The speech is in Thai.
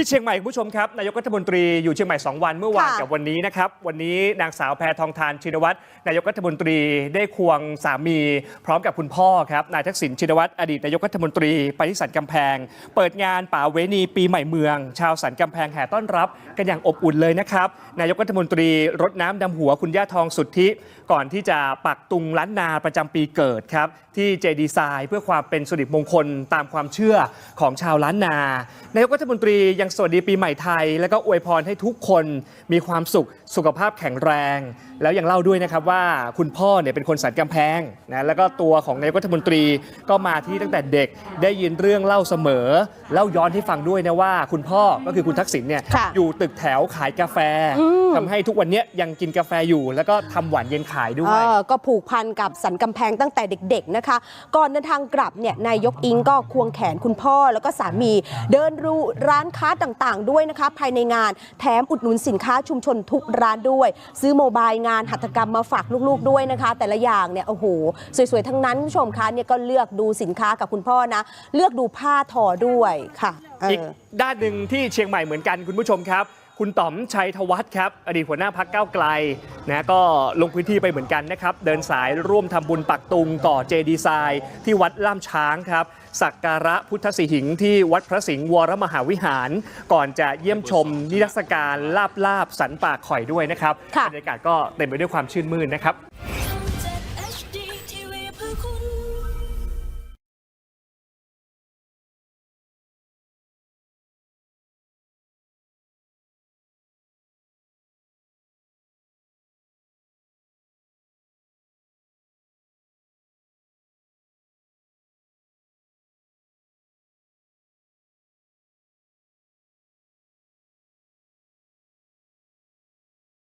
ที่เชียงใหม่คุณผู้ชมครับนายกรัฐมนตรีอยู่เชียงใหม่ 2 วันเมื่อวานค่ะกับวันนี้นะครับ วันนี้นางสาวแพทองทานชินวัตรนายกรัฐมนตรีได้ควงสามี พร้อมกับคุณพ่อครับนายทักษิณชินวัตรอดีตนายกรัฐมนตรีไปที่สันกำแพง เปิดงานป่าเวณีปีใหม่เมือง ชาวสันกำแพงแห่ต้อนรับ กันอย่างอบอุ่นเลยนะครับนายกรัฐมนตรีรดน้ำดำหัวคุณย่าทองสุทธิ ก่อนที่จะปักตุงล้านนาประจำปีเกิดครับที่เจดีไซน์เพื่อความเป็นสิริมงคลตามความเชื่อของชาวล้านนานายกรัฐมนตรียังสวัสดีปีใหม่ไทย แล้วก็อวยพรให้ทุกคนมีความสุขสุขภาพแข็งแรง แล้วยังเล่าด้วยนะครับว่าคุณพ่อเนี่ยเป็นคนสันกำแพงนะแล้วก็ตัวของนายกรัฐมนตรีก็มาที่ตั้งแต่เด็กได้ยินเรื่องเล่าเสมอเล่าย้อนให้ฟังด้วยนะว่า คุณพ่อก็คือคุณทักษิณเนี่ยค่ะอยู่ตึกแถวขายกาแฟทำให้ทุกวันเนี้ยยังกินกาแฟอยู่ แล้วก็ทำหวานเย็นขายด้วเอยอก็ผูกพันกับสันกำแพงตั้งแต่เด็ก ๆนะคะ ก่อนเดินทางกลับเนี่ยนายกอิงก็ควงแขนคุณพ่อแล้วก็สามี เดินรูร้านค้าต่างๆ ด้วยนะคะ ภายในงานแถมอุดหนุนสินค้าชุมชนทุกร้านด้วย ซื้อโมบายงานหัตถกรรมมาฝากลูกๆด้วยนะคะ แต่ละอย่างเนี่ยโอ้โห สวยๆ ทั้งนั้นคุณผู้ชมคะเนี่ยก็เลือกดูสินค้ากับคุณพ่อนะ เลือกดูผ้าทอด้วยค่ะอีกด้านหนึ่งที่เชียงใหม่เหมือนกันคุณผู้ชมครับ คุณต๋อมชัยธวัฒน์ครับอดีตหัวหน้าพักก้าวไกลนะก็ลงพื้นที่ไปเหมือนกันนะครับ เดินสายร่วมทำบุญปักตุงต่อเจดีไซน์ที่วัดล่ามช้างครับ สักการะพุทธสิหิงค์ที่วัดพระสิงห์วรมหาวิหาร ก่อนจะเยี่ยมชม นิทรรศการลาบลาบสันป่าข่อยด้วยนะครับค่ะบรรยากาศก็เต็มไปด้วยความชื่นมื่นนะครับ